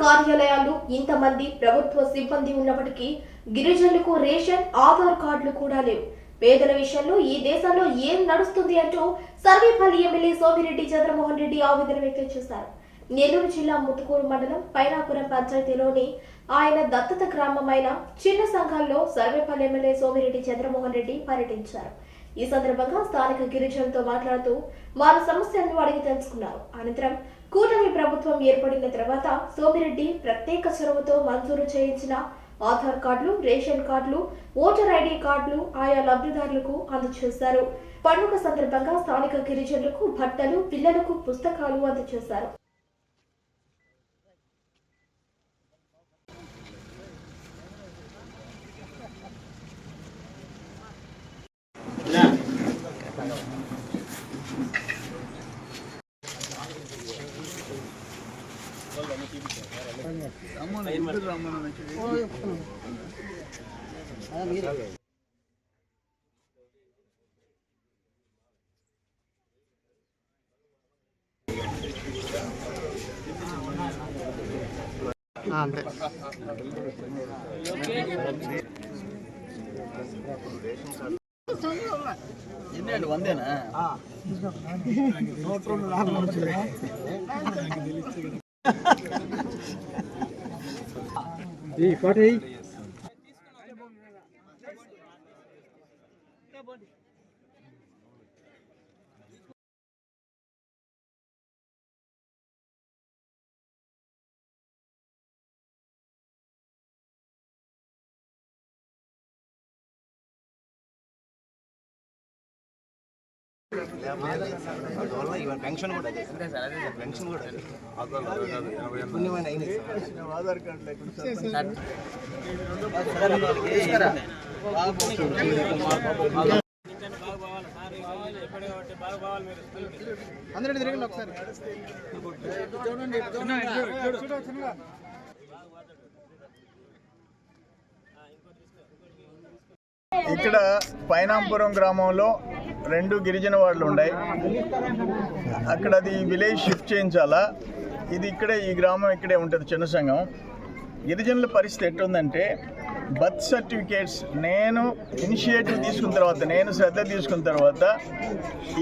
కార్యాలయాలు ఇంతమంది ప్రభుత్వ సిబ్బంది ఉన్నప్పటికీ గిరిజనులకు రేషన్ ఆధార్ కార్డులు కూడా లేవు. పేదల విషయంలో ఈ దేశంలో ఏం నడుస్తుంది అంటూ సర్వేపల్లి ఎమ్మెల్యే సోమిరెడ్డి చంద్రమోహన్ రెడ్డి ఆవేదన వ్యక్తం చేశారు. నెల్లూరు జిల్లా ముతుకూరు మండలం పైనాపురం పంచాయతీలోని ఆయన దత్తత గ్రామమైన చిన్న సంఘాల్లో సర్వేపల్లి ఎమ్మెల్యే సోమిరెడ్డి చంద్రమోహన్ రెడ్డి పర్యటించారు. ఈ సందర్భంగా స్థానిక గిరిజనులతో మాట్లాడుతూ వారి సమస్యలను అడిగి తెలుసుకున్నారు. అనంతరం కూటమి ప్రభుత్వం ఏర్పడిన తర్వాత సోమిరెడ్డి ప్రత్యేక చొరవతో మంజూరు చేయించిన ఆధార్ కార్డులు రేషన్ కార్డులు ఓటర్ ఐడి కార్డులు ఆయా లబ్ధిదారులకు అందజేశారు. పండుగ సందర్భంగా స్థానిక గిరిజనులకు బట్టలు పిల్లలకు పుస్తకాలు అందజేశారు. అంతే ఎన్ని వందేనా ఈ ఫోటో పెన్షన్ కూడా పెన్షన్ కూడా పుణ్యమైన అయినాయి ఆధార్ కార్డు లేకుండా అందరూ ఒకసారి చూడండి ఇక్కడ పైనాంపురం గ్రామంలో రెండు గిరిజన వార్డులు ఉన్నాయి అక్కడ అది విలేజ్ షిఫ్ట్ చేయించాలా? ఇది ఇక్కడే ఈ గ్రామం ఇక్కడే ఉంటుంది చిన్న సంఘం. గిరిజనుల పరిస్థితి ఎట్టుందంటే బర్త్ సర్టిఫికేట్స్ నేను ఇనిషియేటివ్ తీసుకున్న తర్వాత నేను శ్రద్ధ తీసుకున్న తర్వాత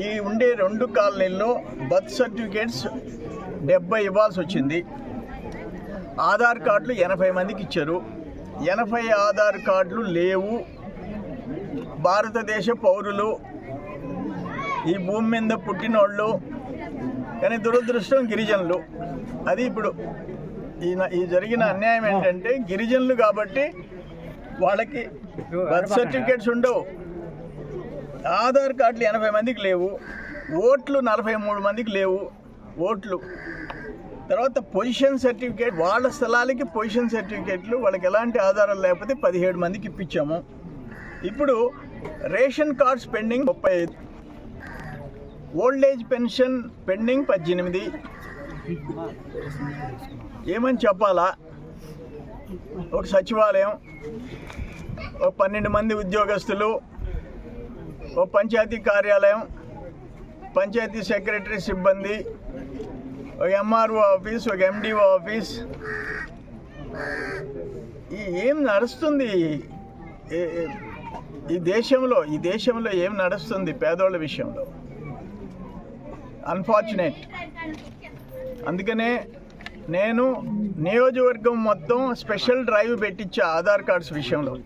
ఈ ఉండే రెండు కాలనీల్లో బర్త్ సర్టిఫికేట్స్ డెబ్బై ఇవ్వాల్సి వచ్చింది. ఆధార్ కార్డులు ఎనభై మందికి ఇచ్చారు. ఎనభై ఆధార్ కార్డులు లేవు. భారతదేశ పౌరులు ఈ భూమి మీద పుట్టినోళ్ళు కానీ దురదృష్టం గిరిజనులు. అది ఇప్పుడు ఈ ఈ జరిగిన అన్యాయం ఏంటంటే గిరిజనులు కాబట్టి వాళ్ళకి బర్త్ సర్టిఫికేట్స్ ఉండవు. ఆధార్ కార్డులు ఎనభై మందికి లేవు. ఓట్లు నలభై మూడు మందికి లేవు. ఓట్లు. తర్వాత పొజిషన్ సర్టిఫికేట్ వాళ్ళ స్థలాలకి పొజిషన్ సర్టిఫికేట్లు వాళ్ళకి ఎలాంటి ఆధారాలు లేకపోతే పదిహేడు మందికి ఇప్పించాము. ఇప్పుడు రేషన్ కార్డ్స్ పెండింగ్ ముప్పై ఐదు. ఓల్డ్ ఏజ్ పెన్షన్ పెండింగ్ పద్దెనిమిది. ఏమని చెప్పాలా? ఒక సచివాలయం ఒక పన్నెండు మంది ఉద్యోగస్తులు ఒక పంచాయతీ కార్యాలయం పంచాయతీ సెక్రటరీ సిబ్బంది ఒక ఎంఆర్ఓ ఆఫీస్ ఒక ఎండిఓ ఆఫీస్. ఈ ఏం నడుస్తుంది? ఈ దేశంలో ఈ దేశంలో ఏం నడుస్తుంది పేదోళ్ళ విషయంలో? అన్ఫార్చునేట్ అందుకనే నేను నియోజకవర్గం మొత్తం స్పెషల్ డ్రైవ్ పెట్టించా ఆధార్ కార్డ్స్ విషయంలో.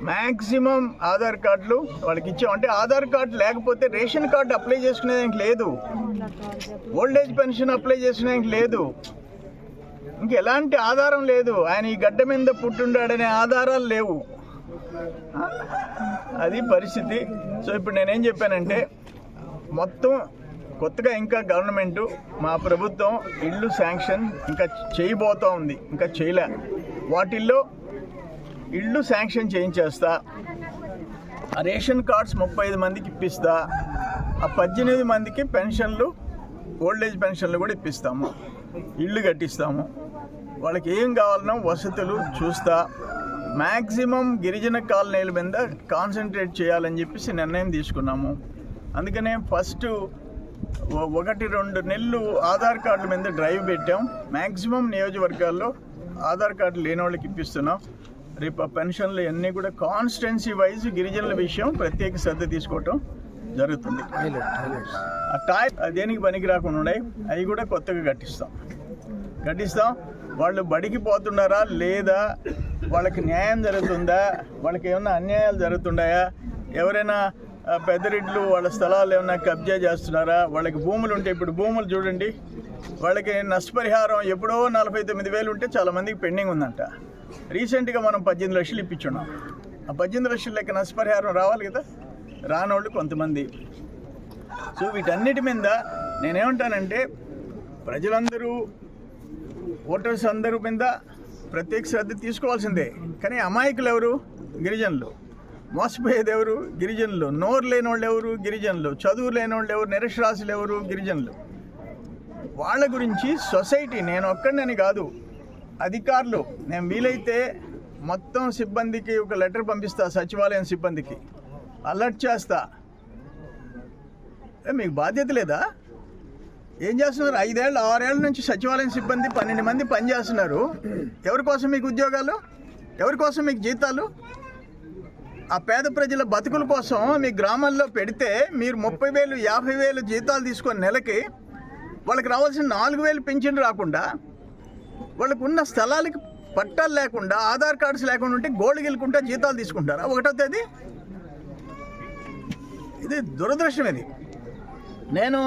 మ్యాక్సిమం ఆధార్ కార్డులు వాళ్ళకి ఇచ్చాం. అంటే ఆధార్ కార్డు లేకపోతే రేషన్ కార్డు అప్లై చేసుకునేదానికి లేదు. ఓల్డ్ ఏజ్ పెన్షన్ అప్లై చేసుకునేదానికి లేదు. ఇంకెలాంటి ఆధారం లేదు. ఆయన ఈ గడ్డ మీద పుట్టుండాడనే ఆధారాలు లేవు. అది పరిస్థితి. సో ఇప్పుడు నేనేం చెప్పానంటే మొత్తం కొత్తగా ఇంకా గవర్నమెంట్ మా ప్రభుత్వం ఇల్లు శాంక్షన్ ఇంకా చేయబోతూ ఉంది ఇంకా చేయలే. వాటిల్లో ఇల్లు శాంక్షన్ చేయించేస్తా రేషన్ కార్డ్స్ ముప్పై ఐదు మందికి ఇప్పిస్తా ఆ పద్దెనిమిది మందికి పెన్షన్లు ఓల్డ్ ఏజ్ పెన్షన్లు కూడా ఇప్పిస్తాము. ఇల్లు కట్టిస్తాము. వాళ్ళకి ఏం కావాలనో వసతులు చూస్తా. మ్యాక్సిమం గిరిజన కాలనీల మీద కాన్సన్ట్రేట్ చేయాలని చెప్పేసి నిర్ణయం తీసుకున్నాము. అందుకనే ఫస్ట్ ఒకటి రెండు నెలలు ఆధార్ కార్డుల మీద డ్రైవ్ పెట్టాం. మ్యాక్సిమం నియోజకవర్గాల్లో ఆధార్ కార్డు లేని వాళ్ళకి ఇప్పిస్తున్నాం. రేపు పెన్షన్లు అన్నీ కూడా కాన్స్టెన్సీ వైజ్ గిరిజనుల విషయం ప్రత్యేక శ్రద్ధ తీసుకోవటం జరుగుతుంది. ఆ టాయ్ దేనికి పనికి రాకుండా ఉన్నాయి అవి కూడా కొత్తగా కట్టిస్తాం. కట్టిస్తాం. వాళ్ళు బడికి పోతున్నారా లేదా వాళ్ళకి న్యాయం జరుగుతుందా వాళ్ళకి ఏమైనా అన్యాయాలు జరుగుతున్నాయా ఎవరైనా పెద్దరెడ్లు వాళ్ళ స్థలాలు ఏమైనా కబ్జా చేస్తున్నారా? వాళ్ళకి భూములు ఉంటే ఇప్పుడు భూములు చూడండి. వాళ్ళకి నష్టపరిహారం ఎప్పుడో నలభై తొమ్మిది వేలు ఉంటే చాలామందికి పెండింగ్ ఉందంట. రీసెంట్గా మనం పద్దెనిమిది లక్షలు ఇప్పించున్నాం. ఆ పద్దెనిమిది లక్షల లెక్క నష్టపరిహారం రావాలి కదా? రానోళ్ళు కొంతమంది. సో వీటన్నిటి మీద నేనేమంటానంటే ప్రజలందరూ ఓటర్స్ అందరూ మీద ప్రత్యేక శ్రద్ధ తీసుకోవాల్సిందే. కానీ అమాయకులు ఎవరు? గిరిజనులు. మోసపోయేది ఎవరు గిరిజనులు. నోరు లేని వాళ్ళు ఎవరు గిరిజనులు. చదువు లేని వాళ్ళు ఎవరు నిరక్షరాశులు ఎవరు గిరిజనులు. వాళ్ళ గురించి సొసైటీ నేను ఒక్కడినని కాదు. అధికారులు. నేను వీలైతే మొత్తం సిబ్బందికి ఒక లెటర్ పంపిస్తా సచివాలయం సిబ్బందికి. అలర్ట్ చేస్తా. ఏ, మీకు బాధ్యత లేదా? ఏం చేస్తున్నారు? ఐదేళ్ళు ఆరేళ్ళ నుంచి సచివాలయం సిబ్బంది పన్నెండు మంది పనిచేస్తున్నారు. ఎవరి కోసం మీకు ఉద్యోగాలు? ఎవరి కోసం మీకు జీతాలు? ఆ పేద ప్రజల బతుకుల కోసం మీ గ్రామాల్లో పెడితే మీరు ముప్పై వేలు యాభై వేలు జీతాలు తీసుకొని నెలకి వాళ్ళకి రావాల్సిన నాలుగు వేలు పెన్షన్ రాకుండా వాళ్ళకు ఉన్న స్థలాలకి పట్టాలు లేకుండా ఆధార్ కార్డ్స్ లేకుండా ఉంటే గోల్డ్ గెలుకుంటా జీతాలు తీసుకుంటారా? ఒకటో తేదీ? ఇది దురదృష్టం ఇది. నేను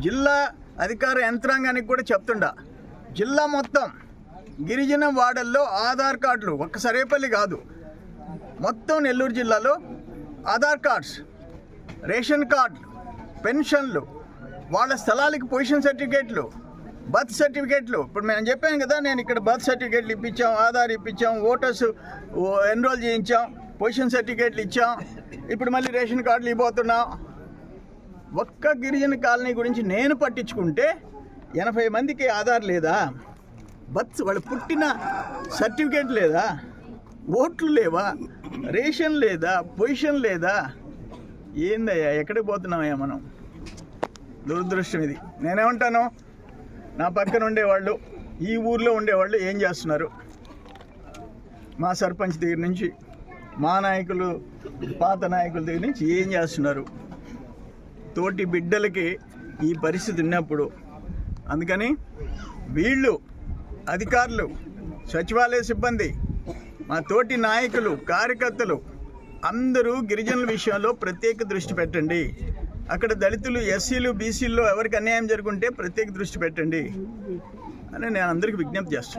జిల్లా అధికార యంత్రాంగానికి కూడా చెప్తుండా జిల్లా మొత్తం గిరిజన వాడల్లో ఆధార్ కార్డులు ఒక్క సరేపల్లి కాదు మొత్తం నెల్లూరు జిల్లాలో ఆధార్ కార్డ్స్ రేషన్ కార్డులు పెన్షన్లు వాళ్ళ స్థలాలకి పొజిషన్ సర్టిఫికేట్లు బర్త్ సర్టిఫికేట్లు. ఇప్పుడు మేము చెప్పాను కదా నేను ఇక్కడ బర్త్ సర్టిఫికేట్లు ఇప్పించాం ఆధార్ ఇప్పించాం ఓటర్స్ ఎన్రోల్ చేయించాం పొజిషన్ సర్టిఫికేట్లు ఇచ్చాం. ఇప్పుడు మళ్ళీ రేషన్ కార్డులు ఇవ్వబోతున్నాం. ఒక్క గిరిజన కాలనీ గురించి నేను పట్టించుకుంటే ఎనభై మందికి ఆధార్ లేదా? బర్త్ వాళ్ళు పుట్టిన సర్టిఫికేట్ లేదా? ఓట్లు లేవా? రేషన్ లేదా? పొజిషన్ లేదా? ఏందయ్యా? ఎక్కడికి పోతున్నామయ్యా మనం? దురదృష్టం ఇది. నేనేమంటాను? నా పక్కన ఉండేవాళ్ళు ఈ ఊర్లో ఉండేవాళ్ళు ఏం చేస్తున్నారు? మా సర్పంచ్ దగ్గర నుంచి మా నాయకులు పాత నాయకుల దగ్గర నుంచి ఏం చేస్తున్నారు? తోటి బిడ్డలకి ఈ పరిస్థితి ఉన్నప్పుడు అందుకని వీళ్ళు అధికారులు సచివాలయ సిబ్బంది మా తోటి నాయకులు కార్యకర్తలు అందరూ గిరిజనుల విషయంలో ప్రత్యేక దృష్టి పెట్టండి. అక్కడ దళితులు ఎస్సీలు బీసీల్లో ఎవరికి అన్యాయం జరుగుంటే ప్రత్యేక దృష్టి పెట్టండి. అని నేను అందరికీ విజ్ఞప్తి చేస్తున్నాను.